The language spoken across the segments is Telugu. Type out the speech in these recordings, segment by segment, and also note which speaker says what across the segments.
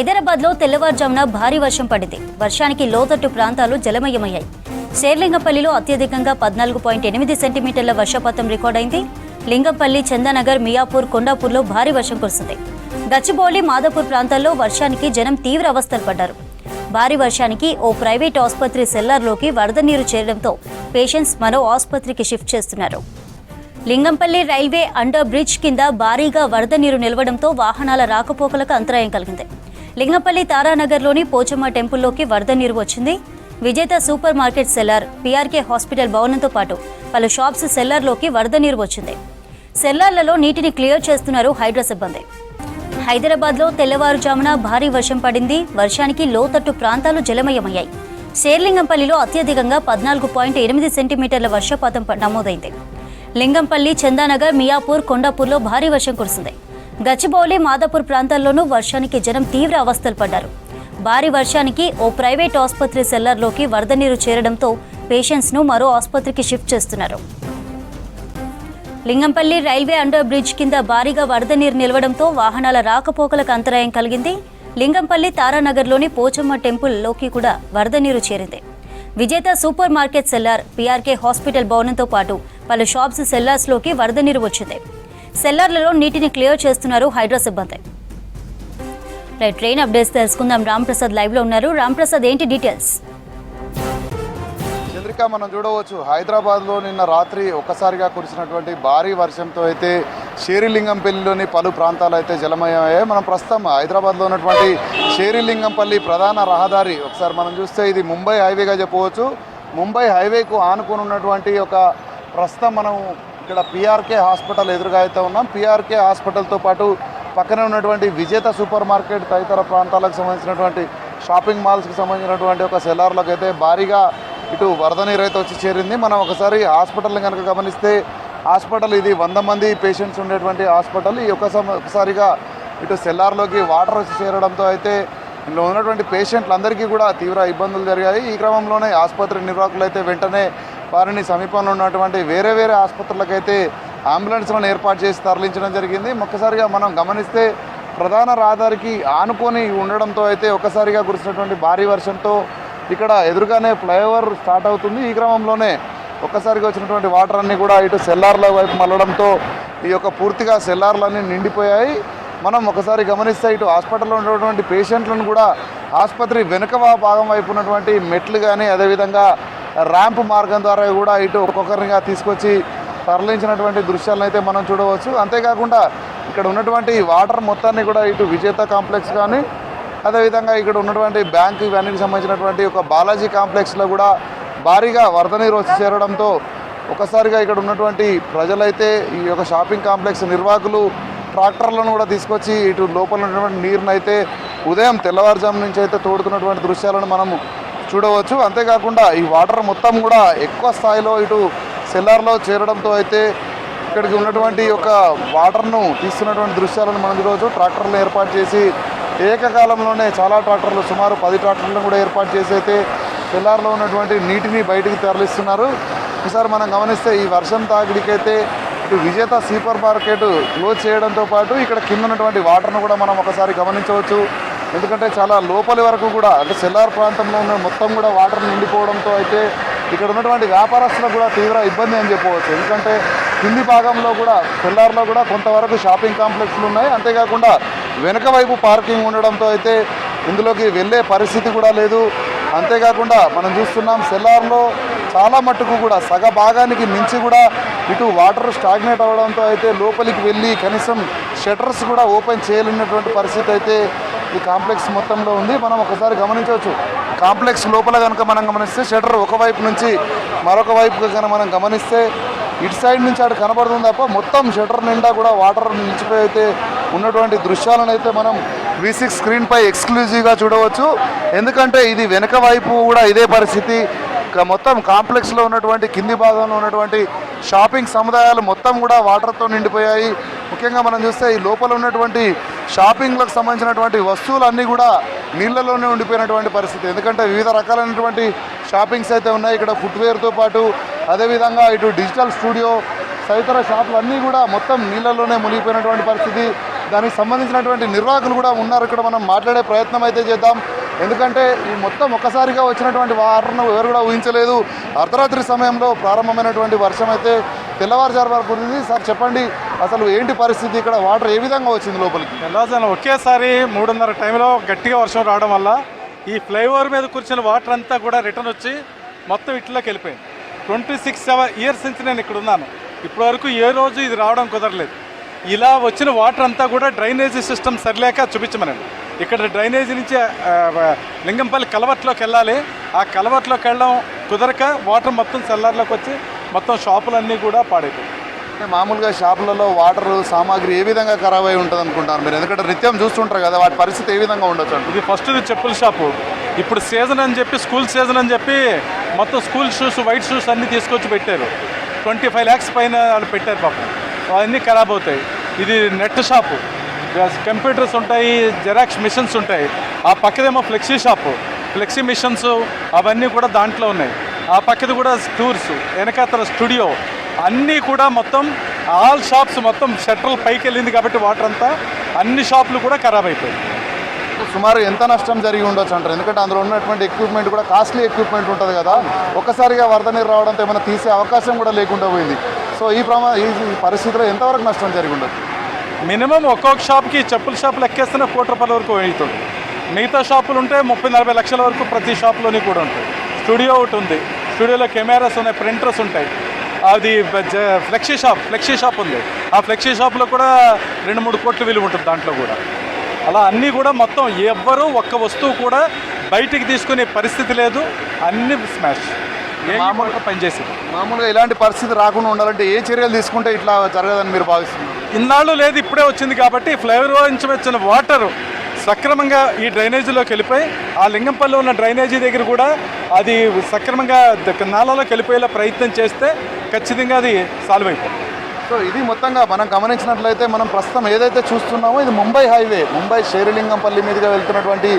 Speaker 1: హైదరాబాద్లో తెల్లవారుజామున భారీ వర్షం పడింది. వర్షానికి లోతట్టు ప్రాంతాలు జలమయమయ్యాయి. శేర్లింగపల్లిలో అత్యధికంగా పద్నాలుగు పాయింట్ ఎనిమిది సెంటీమీటర్ల వర్షపాతం రికార్డైంది. లింగంపల్లి చందానగర్ మియాపూర్ కొండాపూర్లో భారీ వర్షం కురిసింది. గచ్చిబౌలి మాదాపూర్ ప్రాంతాల్లో వర్షానికి జనం తీవ్ర అవస్థలు పడ్డారు. భారీ వర్షానికి ఓ ప్రైవేట్ ఆసుపత్రి సెల్లార్లోకి వరద నీరు చేరడంతో పేషెంట్స్ మరో ఆసుపత్రికి షిఫ్ట్ చేస్తున్నారు. లింగంపల్లి రైల్వే అండర్ బ్రిడ్జ్ కింద భారీగా వరద నీరు నిలవడంతో వాహనాల రాకపోకలకు అంతరాయం కలిగింది. లింగంపల్లి తారానగర్లోని పోచమ్మ టెంపుల్లోకి వరద నీరు వచ్చింది. Vijetha supermarket cellar PRK hospital భవనంతో పాటు పలు షాప్స్ సెల్లార్లోకి వరద నీరు వచ్చింది. సెల్లార్లలో నీటిని క్లియర్ చేస్తున్నారు హైడ్రా సిబ్బంది. హైదరాబాద్లో తెల్లవారుజామున భారీ వర్షం పడింది. వర్షానికి లోతట్టు ప్రాంతాలు జలమయమయ్యాయి. శేర్లింగంపల్లిలో అత్యధికంగా పద్నాలుగు పాయింట్ ఎనిమిది సెంటీమీటర్ల వర్షపాతం నమోదైంది. లింగంపల్లి చందానగర్ మియాపూర్ కొండాపూర్లో భారీ వర్షం కురిసింది. గచ్చిబౌలి మాదాపూర్ ప్రాంతాల్లోనూ వర్షానికి జనం తీవ్ర అవస్థలు పడ్డారు. భారీ వర్షానికి ఓ ప్రైవేట్ ఆసుపత్రి సెల్లార్లోకి వరద నీరు చేరడంతో పేషెంట్స్ను మరో ఆసుపత్రికి షిఫ్ట్ చేస్తున్నారు. లింగంపల్లి రైల్వే అండర్ బ్రిడ్జ్ కింద భారీగా వరద నీరు నిలవడంతో వాహనాల రాకపోకలకు అంతరాయం కలిగింది. లింగంపల్లి తారానగర్లోని పోచమ్మ టెంపుల్లోకి కూడా వరద నీరు చేరింది. Vijetha supermarket cellar PRK hospital భవనంతో పాటు పలు షాప్స్ సెల్లార్స్లోకి వరద నీరు వచ్చింది. సెల్లర్లలో నీటిని క్లియర్ చేస్తున్నారు హైడ్రా సిబ్బంది. రైట్ ట్రైన్ అప్డేట్స్ తెలుసుకుందాం. రామ్ ప్రసాద్ లైవ్లో ఉన్నారు. రాంప్రసాద్ ఏంటి డీటెయిల్స్
Speaker 2: చంద్రిక మనం చూడవచ్చు. హైదరాబాద్లో నిన్న రాత్రి ఒక్కసారిగా కురిసినటువంటి భారీ వర్షంతో అయితే షేరిలింగంపల్లిలోని పలు ప్రాంతాలు అయితే జలమయమయ్యాయి. మనం ప్రస్తుతం హైదరాబాద్లో ఉన్నటువంటి షేరిలింగంపల్లి ప్రధాన రహదారి ఒకసారి మనం చూస్తే ఇది ముంబై హైవేగా చెప్పవచ్చు. ముంబై హైవేకు ఆనుకుని ఉన్నటువంటి ఒక ప్రస్తుతం మనం ఇక్కడ పిఆర్కే హాస్పిటల్ ఎదురుగా అయితే ఉన్నాం. పిఆర్కే హాస్పిటల్తో పాటు పక్కనే ఉన్నటువంటి విజేత సూపర్ మార్కెట్ తదితర ప్రాంతాలకు సంబంధించినటువంటి షాపింగ్ మాల్స్కి సంబంధించినటువంటి ఒక సెల్లార్లకు అయితే భారీగా ఇటు వరద నీరు అయితే వచ్చి చేరింది. మనం ఒకసారి హాస్పిటల్ని కనుక గమనిస్తే హాస్పిటల్ ఇది వంద మంది పేషెంట్స్ ఉండేటువంటి హాస్పిటల్. ఈ ఒక్క ఒకసారిగా ఇటు సెల్లార్లోకి వాటర్ వచ్చి చేరడంతో అయితే ఇందులో ఉన్నటువంటి పేషెంట్లందరికీ కూడా తీవ్ర ఇబ్బందులు జరిగాయి. ఈ క్రమంలోనే ఆసుపత్రి నిర్వాహకులు అయితే వెంటనే వారిని సమీపంలో ఉన్నటువంటి వేరే వేరే ఆసుపత్రులకైతే అంబులెన్స్లను ఏర్పాటు చేసి తరలించడం జరిగింది. ఒక్కసారిగా మనం గమనిస్తే ప్రధాన రహదారికి ఆనుకొని ఉండడంతో అయితే ఒక్కసారిగా కురిసినటువంటి భారీ వర్షంతో ఇక్కడ ఎదురుగానే ఫ్లైఓవర్ స్టార్ట్ అవుతుంది. ఈ క్రమంలోనే ఒక్కసారిగా వచ్చినటువంటి వాటర్ అన్నీ కూడా ఇటు సెల్లార్ల వైపు మళ్ళడంతో ఈ యొక్క పూర్తిగా సెల్లార్లన్నీ నిండిపోయాయి. మనం ఒకసారి గమనిస్తే ఇటు హాస్పిటల్లో ఉన్నటువంటి పేషెంట్లను కూడా ఆసుపత్రి వెనుక భాగం వైపు ఉన్నటువంటి మెట్లు కానీ అదేవిధంగా ర్యాంప్ మార్గం ద్వారా కూడా ఇటు ఒక్కొక్కరిగా తీసుకొచ్చి తరలించినటువంటి దృశ్యాలను అయితే మనం చూడవచ్చు. అంతేకాకుండా ఇక్కడ ఉన్నటువంటి వాటర్ మొత్తాన్ని కూడా ఇటు విజేత కాంప్లెక్స్ కానీ అదేవిధంగా ఇక్కడ ఉన్నటువంటి బ్యాంక్ ఇవన్నీ సంబంధించినటువంటి ఒక బాలాజీ కాంప్లెక్స్లో కూడా భారీగా వరద నీరు వచ్చి చేరడంతో ఒకసారిగా ఇక్కడ ఉన్నటువంటి ప్రజలైతే ఈ యొక్క షాపింగ్ కాంప్లెక్స్ నిర్వాహకులు ట్రాక్టర్లను కూడా తీసుకొచ్చి ఇటు లోపల ఉన్నటువంటి నీరునైతే ఉదయం తెల్లవారుజాము నుంచి అయితే తోడుతున్నటువంటి దృశ్యాలను మనము చూడవచ్చు. అంతేకాకుండా ఈ వాటర్ మొత్తం కూడా ఎక్కువ స్థాయిలో ఇటు సెల్లార్లో చేరడంతో అయితే ఇక్కడికి ఉన్నటువంటి ఒక వాటర్ను తీస్తున్నటువంటి దృశ్యాలను మనం ఈరోజు ట్రాక్టర్లు ఏర్పాటు చేసి ఏకకాలంలోనే చాలా ట్రాక్టర్లు సుమారు పది ట్రాక్టర్లను కూడా ఏర్పాటు చేసి అయితే సెల్లార్లో ఉన్నటువంటి నీటిని బయటికి తరలిస్తున్నారు. ఒకసారి మనం గమనిస్తే ఈ వర్షం తాకిడికైతే ఇటు విజేత సూపర్ మార్కెట్ క్లోజ్ చేయడంతో పాటు ఇక్కడ కింద ఉన్నటువంటి వాటర్ను కూడా మనం ఒకసారి గమనించవచ్చు. ఎందుకంటే చాలా లోపలి వరకు కూడా అంటే సెల్లార్ ప్రాంతంలో ఉన్న మొత్తం కూడా వాటర్ నిండిపోవడంతో అయితే ఇక్కడ ఉన్నటువంటి వ్యాపారస్తులకు కూడా తీవ్ర ఇబ్బంది అని చెప్పవచ్చు. ఎందుకంటే కింది భాగంలో కూడా సెల్లార్లో కూడా కొంతవరకు షాపింగ్ కాంప్లెక్స్లు ఉన్నాయి. అంతేకాకుండా వెనక వైపు పార్కింగ్ ఉండడంతో అయితే ఇందులోకి వెళ్ళే పరిస్థితి కూడా లేదు. అంతేకాకుండా మనం చూస్తున్నాం సెల్లార్లో చాలా మట్టుకు కూడా సగ భాగానికి మించి కూడా ఇటు వాటర్ స్టాగ్నేట్ అవ్వడంతో అయితే లోపలికి వెళ్ళి కనీసం షట్టర్స్ కూడా ఓపెన్ చేయలేనటువంటి పరిస్థితి అయితే ఈ కాంప్లెక్స్ మొత్తంలో ఉంది. మనం ఒకసారి గమనించవచ్చు. కాంప్లెక్స్ లోపల కనుక మనం గమనిస్తే షటర్ ఒకవైపు నుంచి మరొక వైపు కనుక మనం గమనిస్తే ఇటు సైడ్ నుంచి అటు కనబడుతుంది తప్ప మొత్తం షటర్ నిండా కూడా వాటర్ నిలిచిపోయి అయితే ఉన్నటువంటి దృశ్యాలను అయితే మనం వి సిక్స్ స్క్రీన్పై ఎక్స్క్లూజివ్గా చూడవచ్చు. ఎందుకంటే ఇది వెనక వైపు కూడా ఇదే పరిస్థితి. మొత్తం కాంప్లెక్స్లో ఉన్నటువంటి కింది భాగంలో ఉన్నటువంటి షాపింగ్ సముదాయాలు మొత్తం కూడా వాటర్తో నిండిపోయాయి. ముఖ్యంగా మనం చూస్తే ఈ లోపల ఉన్నటువంటి షాపింగ్లకు సంబంధించినటువంటి వస్తువులన్నీ కూడా నీళ్ళలోనే ఉండిపోయినటువంటి పరిస్థితి. ఎందుకంటే వివిధ రకాలైనటువంటి షాపింగ్స్ అయితే ఉన్నాయి. ఇక్కడ ఫుట్వేర్తో పాటు అదేవిధంగా ఇటు డిజిటల్ స్టూడియో తదితర షాపులు అన్నీ కూడా మొత్తం నీళ్ళలోనే మునిగిపోయినటువంటి పరిస్థితి. దానికి సంబంధించినటువంటి నిర్వాహకులు కూడా ఉన్నారు. ఇక్కడ మనం మాట్లాడే ప్రయత్నం అయితే చేద్దాం. ఎందుకంటే ఈ మొత్తం ఒక్కసారిగా వచ్చినటువంటి వాటర్ను ఎవరు కూడా ఊహించలేదు. అర్ధరాత్రి సమయంలో ప్రారంభమైనటువంటి వర్షం అయితే తెల్లవారుజారు వరకు ఉంది సార్ చెప్పండి అసలు ఏంటి పరిస్థితి? ఇక్కడ వాటర్ ఏ విధంగా వచ్చింది లోపలికి?
Speaker 3: తెల్లవారుజాను ఒకేసారి మూడున్నర టైంలో గట్టిగా వర్షం రావడం వల్ల ఈ ఫ్లైఓవర్ మీద కూర్చున్న వాటర్ అంతా కూడా రిటర్న్ వచ్చి మొత్తం ఇట్లోకి వెళ్ళిపోయింది. ట్వంటీ సిక్స్ సెవెన్ ఇయర్స్ నుంచి నేను ఇక్కడ ఉన్నాను. ఇప్పటివరకు ఏ రోజు ఇది రావడం కుదరలేదు. ఇలా వచ్చిన వాటర్ అంతా కూడా డ్రైనేజీ సిస్టమ్ సరిలేక చూపించమనండి. ఇక్కడ డ్రైనేజీ నుంచి లింగంపల్లి కలవట్లోకి వెళ్ళాలి. ఆ కలవట్లోకి వెళ్ళడం కుదరక వాటర్ మొత్తం సెల్లార్లోకి వచ్చి మొత్తం షాపులన్నీ కూడా పాడైపోయాయి.
Speaker 2: అంటే మామూలుగా షాపులలో వాటర్ సామాగ్రి ఏ విధంగా ఖరాబ్ అయి ఉంటుంది అనుకుంటారు మీరు? ఎందుకంటే నిత్యం చూస్తుంటారు కదా వాటి పరిస్థితి ఏ విధంగా ఉండొచ్చు
Speaker 3: ఇది ఫస్ట్ ఇది చెప్పుల షాపు. ఇప్పుడు సీజన్ అని చెప్పి స్కూల్ సీజన్ అని చెప్పి మొత్తం స్కూల్ షూస్ వైట్ షూస్ అన్నీ తీసుకొచ్చి పెట్టారు. ట్వంటీ ఫైవ్ ల్యాక్స్ పైన వాళ్ళు పెట్టారు పాపం. అవన్నీ ఖరాబ్ అవుతాయి. ఇది నెట్ షాపు. కంప్యూటర్స్ ఉంటాయి జెరాక్స్ మిషన్స్ ఉంటాయి. ఆ పక్కదేమో ఫ్లెక్సీ షాపు ఫ్లెక్సీ మిషన్స్ అవన్నీ కూడా దాంట్లో ఉన్నాయి. ఆ పక్కది కూడా టూర్స్ వెనకాతల స్టూడియో అన్నీ కూడా మొత్తం ఆల్ షాప్స్ మొత్తం షట్టర్లు పైకి వెళ్ళింది కాబట్టి వాటర్ అంతా అన్ని షాపులు కూడా ఖరాబ్ అయిపోయాయి.
Speaker 2: సుమారు ఎంత నష్టం జరిగి ఉండొచ్చు అంటారు? ఎందుకంటే అందులో ఉన్నటువంటి ఎక్విప్మెంట్ కూడా కాస్ట్లీ ఎక్విప్మెంట్ ఉంటుంది కదా. ఒక్కసారిగా వరద నీరు రావడంతో ఏమైనా తీసే అవకాశం కూడా లేకుండా పోయింది. సో ఈ ప్రమా ఈ ఈ పరిస్థితిలో ఎంతవరకు నష్టం జరిగి ఉండొచ్చు?
Speaker 3: మినిమం ఒక్కొక్క షాప్కి చెప్పుల షాపులు ఎక్కేస్తేనే కోటి రూపాయల వరకు అవుతుంది మిగతా షాపులు ఉంటే ముప్పై నలభై లక్షల వరకు ప్రతి షాప్లోని కూడా ఉంటాయి. స్టూడియో ఒకటి ఉంది. స్టూడియోలో కెమెరాస్ ఉన్నాయి ప్రింటర్స్ ఉంటాయి. అది ఫ్లెక్సీ షాప్ ఫ్లెక్సీ షాప్ ఉంది. ఆ ఫ్లెక్సీ షాప్లో కూడా రెండు మూడు కోట్ల విలువ ఉంటుంది దాంట్లో కూడా. అలా అన్నీ కూడా మొత్తం ఎవ్వరూ ఒక్క వస్తువు కూడా బయటికి తీసుకునే పరిస్థితి లేదు. అన్ని స్మాష్. మామూలుగా పనిచేసింది.
Speaker 2: మామూలుగా ఇలాంటి పరిస్థితి రాకుండా ఉండాలంటే ఏ చర్యలు తీసుకుంటే ఇట్లా జరగదని మీరు భావిస్తున్నారు?
Speaker 3: ఇన్నాళ్ళు లేదు ఇప్పుడే వచ్చింది కాబట్టి ఫ్లైఓవర్ నుంచి వచ్చిన వాటర్ సక్రమంగా ఈ డ్రైనేజీలోకి వెళ్ళిపోయి ఆ లింగంపల్లి ఉన్న డ్రైనేజీ దగ్గర కూడా అది సక్రమంగా ద- వెళ్ళిపోయేలా ప్రయత్నం చేస్తే ఖచ్చితంగా అది సాల్వ్ అయిపోతుంది.
Speaker 2: సో ఇది మొత్తంగా మనం గమనించినట్లయితే మనం ప్రస్తుతం ఏదైతే చూస్తున్నామో ఇది ముంబై హైవే ముంబై షేరిలింగంపల్లి మీదుగా వెళ్తున్నటువంటి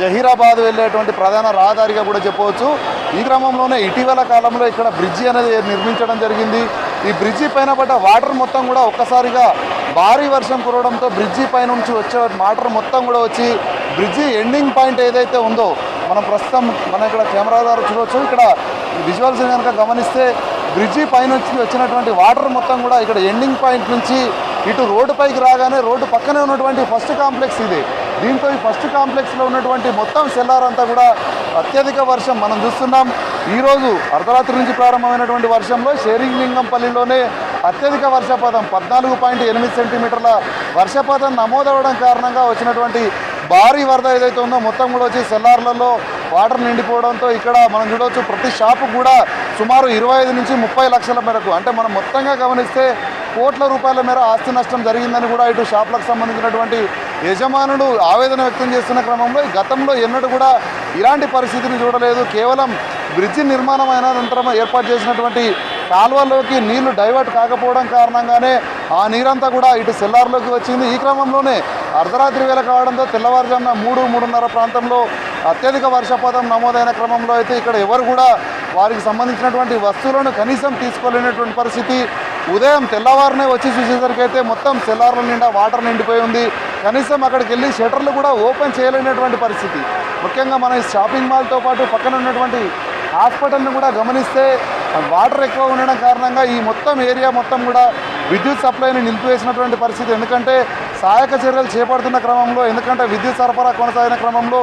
Speaker 2: జహీరాబాద్ వెళ్ళేటువంటి ప్రధాన రహదారిగా కూడా చెప్పవచ్చు. ఈ క్రమంలోనే ఇటీవల కాలంలో ఇక్కడ బ్రిడ్జి అనేది నిర్మించడం జరిగింది. ఈ బ్రిడ్జి పైన పడ్డ వాటర్ మొత్తం కూడా ఒక్కసారిగా భారీ వర్షం కురవడంతో బ్రిడ్జి పై నుంచి వచ్చే వాటర్ మొత్తం కూడా వచ్చి బ్రిడ్జి ఎండింగ్ పాయింట్ ఏదైతే ఉందో మనం ప్రస్తుతం మన ఇక్కడ కెమెరా ద్వారా చూడవచ్చు ఇక్కడ విజువల్స్ కనుక గమనిస్తే బ్రిడ్జి పైనుంచి వచ్చినటువంటి వాటర్ మొత్తం కూడా ఇక్కడ ఎండింగ్ పాయింట్ నుంచి ఇటు రోడ్డు పైకి రాగానే రోడ్డు పక్కనే ఉన్నటువంటి ఫస్ట్ కాంప్లెక్స్ ఇది. దీంతో ఈ ఫస్ట్ కాంప్లెక్స్లో ఉన్నటువంటి మొత్తం సెల్లార్ అంతా కూడా అత్యధిక వర్షం మనం చూస్తున్నాం. ఈరోజు అర్ధరాత్రి నుంచి ప్రారంభమైనటువంటి వర్షంలో షేరింగ్లింగంపల్లిలోనే అత్యధిక వర్షపాతం పద్నాలుగు పాయింట్ ఎనిమిది సెంటీమీటర్ల వర్షపాతం నమోదవడం కారణంగా వచ్చినటువంటి భారీ వరద ఏదైతే ఉందో మొత్తం కూడా వచ్చి సెల్లార్లలో వాటర్ నిండిపోవడంతో ఇక్కడ మనం చూడవచ్చు ప్రతి షాపు కూడా సుమారు ఇరవై ఐదు నుంచి ముప్పై లక్షల మేరకు అంటే మనం మొత్తంగా గమనిస్తే కోట్ల రూపాయల మేర ఆస్తి నష్టం జరిగిందని కూడా ఇటు షాపులకు సంబంధించినటువంటి యజమానుడు ఆవేదన వ్యక్తం చేస్తున్న క్రమంలో గతంలో ఎన్నడూ కూడా ఇలాంటి పరిస్థితిని చూడలేదు. కేవలం బ్రిడ్జి నిర్మాణం అయిన అనంతరం ఏర్పాటు చేసినటువంటి కాల్వల్లోకి నీళ్ళు డైవర్ట్ కాకపోవడం కారణంగానే ఆ నీరంతా కూడా ఇటు సెల్లార్లోకి వచ్చింది. ఈ క్రమంలోనే అర్ధరాత్రి వేళ కావడంతో తెల్లవారుజామున మూడు మూడున్నర ప్రాంతంలో అత్యధిక వర్షపాతం నమోదైన క్రమంలో అయితే ఇక్కడ ఎవరు కూడా వారికి సంబంధించినటువంటి వస్తువులను కనీసం తీసుకోలేనటువంటి పరిస్థితి. ఉదయం తెల్లవారునే వచ్చి చూసేసరికి అయితే మొత్తం సెల్లార్ల నిండా వాటర్ నిండిపోయి ఉంది. కనీసం అక్కడికి వెళ్ళి షటర్లు కూడా ఓపెన్ చేయలేనటువంటి పరిస్థితి. ముఖ్యంగా మన షాపింగ్ మాల్తో పాటు పక్కన ఉన్నటువంటి హాస్పిటల్ని కూడా గమనిస్తే వాటర్ ఎక్కువ ఉండడం కారణంగా ఈ మొత్తం ఏరియా మొత్తం కూడా విద్యుత్ సప్లైని నిలిపివేసినటువంటి పరిస్థితి. ఎందుకంటే సహాయక చర్యలు చేపడుతున్న క్రమంలో ఎందుకంటే విద్యుత్ సరఫరా కొనసాగిన క్రమంలో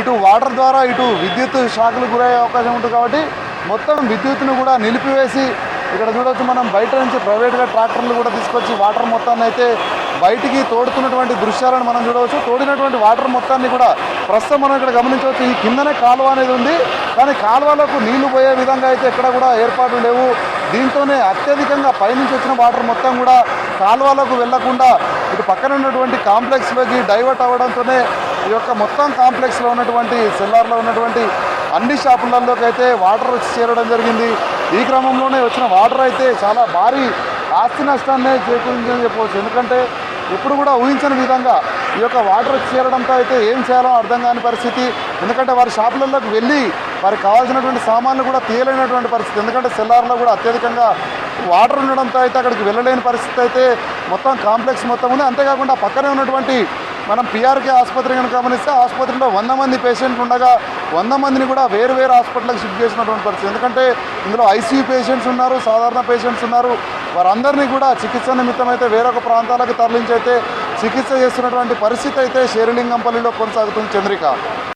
Speaker 2: ఇటు వాటర్ ద్వారా ఇటు విద్యుత్ షాకులు గురయ్యే అవకాశం ఉంటుంది కాబట్టి మొత్తం విద్యుత్తును కూడా నిలిపివేసి ఇక్కడ చూడవచ్చు మనం బయట నుంచి ప్రైవేట్గా ట్రాక్టర్లు కూడా తీసుకొచ్చి వాటర్ మొత్తాన్ని అయితే బయటికి తోడుతున్నటువంటి దృశ్యాలను మనం చూడవచ్చు. తోడినటువంటి వాటర్ మొత్తాన్ని కూడా ప్రస్తుతం మనం ఇక్కడ గమనించవచ్చు. ఈ కిందనే కాలువ అనేది ఉంది. కానీ కాలువలకు నీళ్ళు పోయే విధంగా అయితే ఎక్కడ కూడా ఏర్పాట్లు లేవు. దీంతోనే అత్యధికంగా పైనుంచి వచ్చిన వాటర్ మొత్తం కూడా కాలువలకు వెళ్ళకుండా ఇటు పక్కన ఉన్నటువంటి కాంప్లెక్స్లోకి డైవర్ట్ అవ్వడంతోనే ఈ యొక్క మొత్తం కాంప్లెక్స్లో ఉన్నటువంటి సెల్లార్లో ఉన్నటువంటి అన్ని షాపులలోకి అయితే వాటర్ వచ్చి చేరడం జరిగింది. ఈ క్రమంలోనే వచ్చిన వాటర్ అయితే చాలా భారీ ఆస్తి నష్టాన్ని చేకూరిందని చెప్పవచ్చు. ఎందుకంటే ఎప్పుడు కూడా ఊహించని విధంగా ఈ యొక్క వాటర్ చేరడంతో అయితే ఏం చేయాలో అర్థం కాని పరిస్థితి. ఎందుకంటే వారి షాపులలోకి వెళ్ళి వారికి కావాల్సినటువంటి సామాన్లు కూడా తీయలేనటువంటి పరిస్థితి. ఎందుకంటే సెల్లార్లో కూడా అత్యధికంగా వాటర్ ఉండడంతో అయితే అక్కడికి వెళ్ళలేని పరిస్థితి అయితే మొత్తం కాంప్లెక్స్ మొత్తం ఉంది. అంతేకాకుండా పక్కనే ఉన్నటువంటి మనం పిఆర్కే ఆసుపత్రి కనుక గమనిస్తే ఆసుపత్రిలో వంద మంది పేషెంట్లు ఉండగా వంద మందిని కూడా వేరు వేరు హాస్పిటల్కి షిఫ్ట్ చేసినటువంటి పరిస్థితి. ఎందుకంటే ఇందులో ఐసీయూ పేషెంట్స్ ఉన్నారు సాధారణ పేషెంట్స్ ఉన్నారు. వారందరినీ కూడా చికిత్స నిమిత్తం అయితే వేరొక ప్రాంతాలకు తరలించి అయితే చికిత్స చేస్తున్నటువంటి పరిస్థితి అయితే శేరిలింగంపల్లిలో కొనసాగుతుంది చంద్రిక.